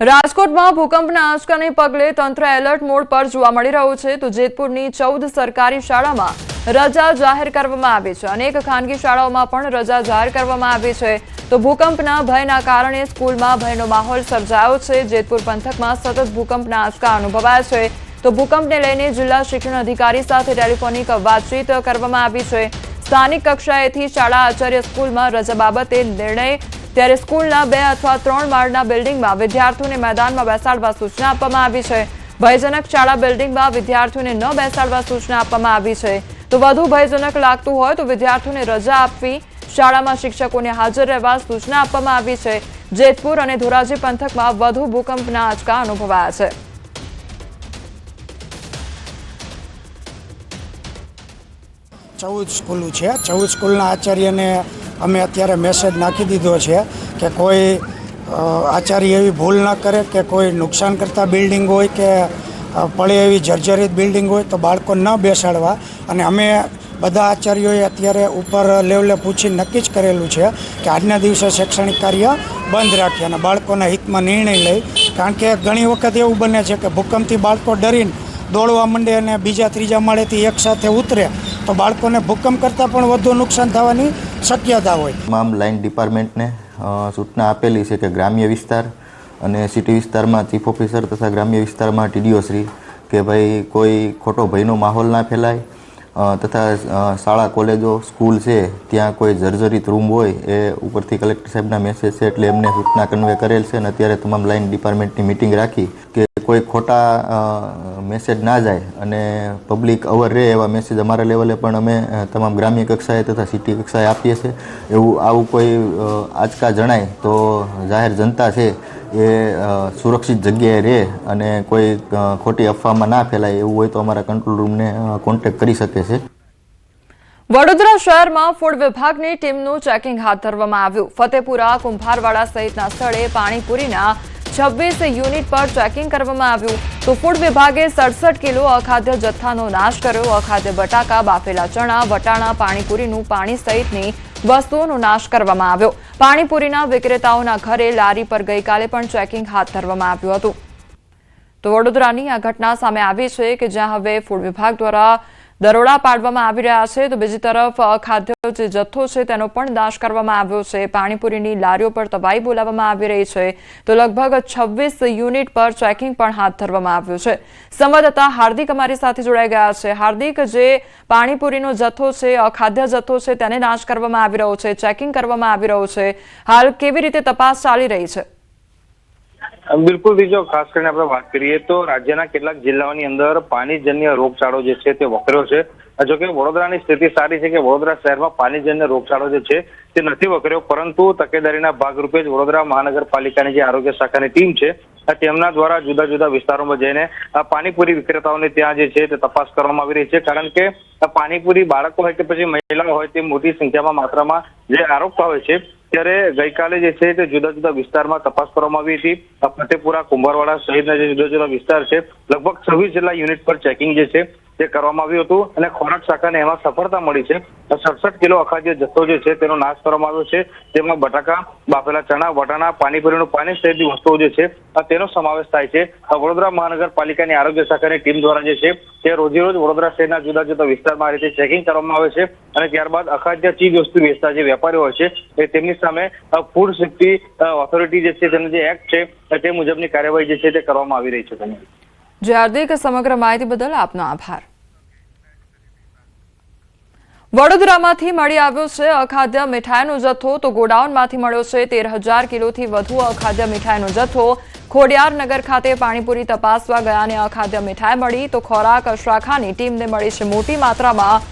રાજકોટમાં ભૂકંપના આંચકાને પગલે તંત્ર એલર્ટ મોડ પર જોવા મળી રહ્યું છે. તો જેતપુરની ચૌદ સરકારી શાળામાં રજા જાહેર કરવામાં આવી છે. અનેક ખાનગી શાળાઓમાં પણ રજા જાહેર કરવામાં આવી છે. તો ભૂકંપના ભયના કારણે સ્કૂલમાં ભયનો માહોલ સર્જાયો છે. જેતપુર પંથકમાં સતત ભૂકંપના આંચકા અનુભવાયા છે. તો ભૂકંપને લઈને જિલ્લા શિક્ષણ અધિકારી સાથે ટેલિફોનિક વાતચીત કરવામાં આવી છે. સ્થાનિક કક્ષાએથી શાળા આચાર્ય સ્કૂલમાં રજા બાબતે નિર્ણય ત્યારે સ્કૂલના બે અથવા ત્રણ માળના બિલ્ડિંગમાં વિદ્યાર્થીઓને મેદાનમાં બેસાડવા સૂચના આપવામાં આવી છે. ભયજનક શાળા બિલ્ડિંગમાં વિદ્યાર્થીઓને ન બેસાડવા સૂચના આપવામાં આવી છે. તો વધુ ભયજનક લાગતું હોય તો વિદ્યાર્થીઓને રજા આપવી શાળામાં શિક્ષકોને હાજર રહેવા સૂચના આપવામાં આવી છે. જેતપુર અને ધોરાજી પંથકમાં વધુ ભૂકંપના આંચકા અનુભવાયા છે. ચૌદ સ્કૂલો છે. ચૌદ સ્કૂલના આચાર્યને અમે અત્યારે મેસેજ નાખી દીધો છે કે કોઈ આચાર્ય એવી ભૂલ ન કરે કે કોઈ નુકસાન કરતા બિલ્ડિંગ હોય કે પડે એવી જર્જરિત બિલ્ડિંગ હોય તો બાળકો ન બેસાડવા. અને અમે બધા આચાર્યોએ અત્યારે ઉપર લેવલે પૂછી નક્કી જ કરેલું છે કે આજના દિવસે શૈક્ષણિક કાર્ય બંધ રાખીએ અને બાળકોના હિતમાં નિર્ણય લઈ. કારણ કે ઘણી વખત એવું બને છે કે ભૂકંપથી બાળકો ડરીને દોડવા માંડે અને બીજા ત્રીજા માળેથી એકસાથે ઉતરે તો બાળકોને ભૂકંપ કરતાં પણ વધુ નુકસાન થવાની શક્યતા હોય. તમામ લાઇન ડિપાર્ટમેન્ટને સૂચના આપેલી છે કે ગ્રામ્ય વિસ્તાર અને સિટી વિસ્તારમાં ચીફ ઓફિસર તથા ગ્રામ્ય વિસ્તારમાં ટીડીઓ શ્રી કે ભાઈ કોઈ ખોટો ભયનો માહોલ ના ફેલાય. તથા શાળા, કોલેજો, સ્કૂલ છે, ત્યાં કોઈ જર્જરિત રૂમ હોય, એ ઉપરથી કલેક્ટર સાહેબના મેસેજ છે, એટલે એમને સૂચના કન્વે કરેલ છે અને અત્યારે તમામ લાઇન ડિપાર્ટમેન્ટની મિટિંગ રાખી કે કોઈ ખોટા મેસેજ ના જાય અને પબ્લિક અવર રહે એવા મેસેજ અમારા લેવલે પણ અમે તમામ ગ્રામ્ય કક્ષાએ તથા સિટી કક્ષાએ આપીએ છીએ. એવું, આવું કોઈ આંચકા જણાય તો જાહેર જનતા છે એ સુરક્ષિત જગ્યાએ રહે અને કોઈ ખોટી અફવામાં ના ફેલાય એવું હોય તો અમારા કંટ્રોલ રૂમને કોન્ટેક્ટ કરી શકે છે. વડોદરા શહેરમાં ફૂડ વિભાગની ટીમનું ચેકિંગ હાથ ધરવામાં આવ્યું. ફતેપુરા, કુંભારવાડા સહિતના સ્થળે પાણીપુરીના છવ્વીસ યુનિટ પર ચેકિંગ કરવામાં આવ્યું. તો ફૂડ વિભાગે સડસઠ કિલો અખાદ્ય જથ્થાનો નાશ કર્યો. અખાદ્ય બટાકા, બાફેલા ચણા, વટાણા, પાણીપુરીનું પાણી સહિતની વસ્તુઓનો નાશ કરવામાં આવ્યો. પાણીપુરીના વિક્રેતાઓના ઘરે લારી પર ગઈકાલે પણ ચેકિંગ હાથ ધરવામાં આવ્યું હતું. તો વડોદરાની આ ઘટના સામે આવી છે કે જ્યાં હવે ફૂડ વિભાગ દ્વારા દરોડા પાડવામાં આવી રહ્યા છે. તો બીજી તરફ ખાદ્ય જે જથ્થો છે તેનો પણ નાશ કરવામાં આવ્યો છે. પાણીપુરીની લારીઓ પર તબાઈ બોલાવવામાં આવી રહી છે. તો લગભગ છવ્વીસ યુનિટ પર ચેકિંગ પણ હાથ ધરવામાં આવ્યું છે. સંવાદદાતા હાર્દિક અમારી સાથે જોડાઈ ગયા છે. હાર્દિક, જે પાણીપુરીનો જથ્થો છે અખાદ્ય જથ્થો છે, તેને નાશ કરવામાં આવી રહ્યો છે. ચેકિંગ કરવામાં આવી રહ્યું છે. હાલ કેવી રીતે તપાસ ચાલી રહી છે? બિલકુલ બીજો ખાસ કરીને આપણે વાત કરીએ તો રાજ્યના કેટલાક જિલ્લાઓની અંદર પાણીજન્ય રોગચાળો જે છે તે વકર્યો છે. જો કે વડોદરાની સ્થિતિ સારી છે કે વડોદરા શહેરમાં પાણીજન્ય રોગચાળો જે છે તે નથી વકર્યો, પરંતુ તકેદારીના ભાગરૂપે જ વડોદરા મહાનગરપાલિકાની જે આરોગ્ય શાખાની ટીમ છે તેમના દ્વારા જુદા જુદા વિસ્તારોમાં જઈને પાણીપુરી વિક્રેતાઓને ત્યાં જે છે તે તપાસ કરવામાં આવી રહી છે. કારણ કે પાણીપુરી બાળકો હોય કે પછી મહિલાઓ હોય તે મોટી સંખ્યામાં માત્રામાં જે આરોપતા હોય છે ત્યારે ગઈકાલે જે છે તે જુદા જુદા વિસ્તારમાં તપાસ કરવામાં આવી હતી. ફતેપુરા, કુંભારવાડા સહિતના જે જુદા જુદા વિસ્તાર છે, લગભગ છવ્વીસ જેટલા યુનિટ પર ચેકિંગ જે છે તે કરવામાં આવ્યું હતું અને ખોરાક શાખાને એમાં સફળતા મળી છે. સડસઠ કિલો અખાદ્ય જથ્થો જે છે તેનો નાશ કરવામાં આવ્યો છે. જેમાં બટાકા, બાફેલા ચણા, વટાણા, પાણીપુરીનું પાણી સહિતની વસ્તુઓ જે છે તેનો સમાવેશ થાય છે. વડોદરા મહાનગરપાલિકાની આરોગ્ય શાખાની ટીમ દ્વારા જે છે, તે રોજેરોજ વડોદરા શહેરના જુદા જુદા વિસ્તારમાં આ રીતે ચેકિંગ કરવામાં આવે છે. અને ત્યારબાદ અખાદ્ય ચીજ વસ્તુ વેચતા જે વેપારીઓ હોય છે તેમની સામે ફૂડ સેફ્ટી ઓથોરિટી જે છે, તેનો જે એક્ટ છે તે મુજબની કાર્યવાહી જે છે, તે કરવામાં આવી રહી છે જે સમગ્ર માહિતી બદલ આપનો આભાર. વડોદરામાંથી મળી આવ્યો છે અખાદ્ય મીઠાઈનો જથ્થો. તો ગોડાઉનમાંથી મળ્યો છે તેર હજાર કિલોથી વધુ અખાદ્ય મીઠાઈનો જથ્થો. ખોડિયારનગર ખાતે પાણીપુરી તપાસવા ગયાને અખાદ્ય મીઠાઈ મળી. તો ખોરાક શાખાની ટીમને મળી છે મોટી માત્રામાં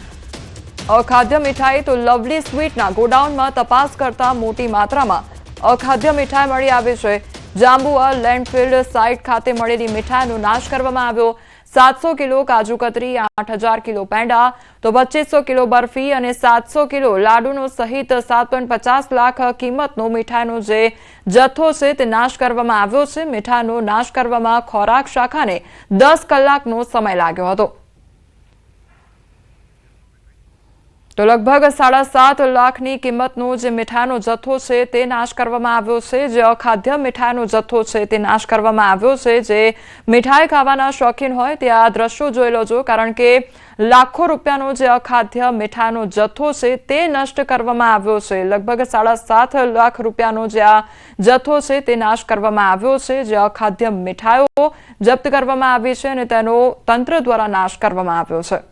અખાદ્ય મીઠાઈ. તો લવલી સ્વીટના ગોડાઉનમાં તપાસ કરતા મોટી માત્રામાં અખાદ્ય મીઠાઈ મળી આવી છે. જાંબુઆ લેન્ડફિલ્ડ સાઇટ ખાતે મળેલી મીઠાઈનો નાશ કરવામાં આવ્યો. સાતસો કિલો કાજુ કતરી, આઠ હજાર કિલો પેંડા, તો પચીસો કિલો બરફી અને સાતસો કિલો લાડુનો સહિત સાત પચાસ લાખ કિંમતનો મીઠાઈનો જે જથ્થો છે તે નાશ કરવામાં આવ્યો છે. મીઠાઈનો નાશ કરવામાં ખોરાક શાખાને દસ કલાકનો સમય લાગ્યો હતો. તો લગભગ સાડા સાત લાખની કિંમતનો જે મીઠાઈનો જથ્થો છે તે નાશ કરવામાં આવ્યો છે. જે અખાદ્ય મીઠાઈનો જથ્થો છે તે નાશ કરવામાં આવ્યો છે. જે મીઠાઈ ખાવાના શોખીન હોય તે આ દ્રશ્યો જોઈ લેજો, કારણ કે લાખો રૂપિયાનો જે અખાદ્ય મીઠાઈનો જથ્થો છે તે નષ્ટ કરવામાં આવ્યો છે. લગભગ સાડા સાત લાખ રૂપિયાનો જે આ જથ્થો છે તે નાશ કરવામાં આવ્યો છે. જે અખાદ્ય મીઠાઈઓ જપ્ત કરવામાં આવી છે અને તેનો તંત્ર દ્વારા નાશ કરવામાં આવ્યો છે.